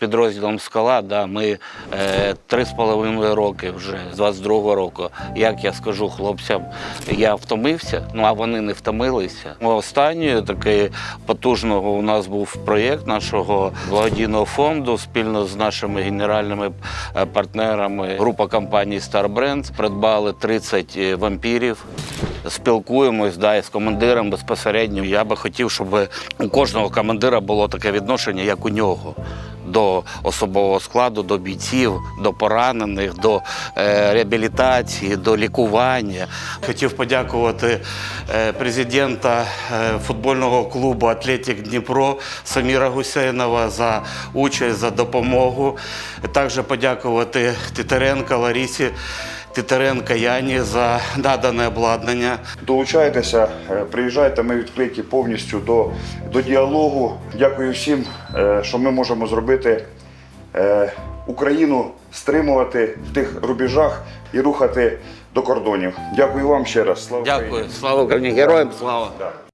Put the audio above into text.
підрозділом Скала, да, ми е, три з половиною роки вже з 22-го року. Як я скажу хлопцям, я втомився, ну а вони не втомилися. Ну, Останньою такий потужного у нас був проєкт нашого благодійного фонду спільно з нашими генеральними е, партнерами. Група компаній Star Brands придбали 30 вампірів. Спілкуємось да, і з командиром безпосередньо. Я би хотів, щоб у кожного командира було таке відношення, як у нього. До особового складу, до бійців, до поранених, до е, реабілітації, до лікування. Хотів подякувати е, президента е, футбольного клубу Атлетік Дніпро Саміра Гусейнова за участь, за допомогу. Також подякувати Титаренко Ларісі Титаренко Яні за надане обладнання. Долучайтеся, е, приїжджайте, ми відкриті повністю до, до діалогу. Дякую всім, е, що ми можемо зробити е, Україну стримувати в тих рубежах і рухати до кордонів. Дякую вам ще раз. Слава Україні! Слава Україні, героям слава! Да.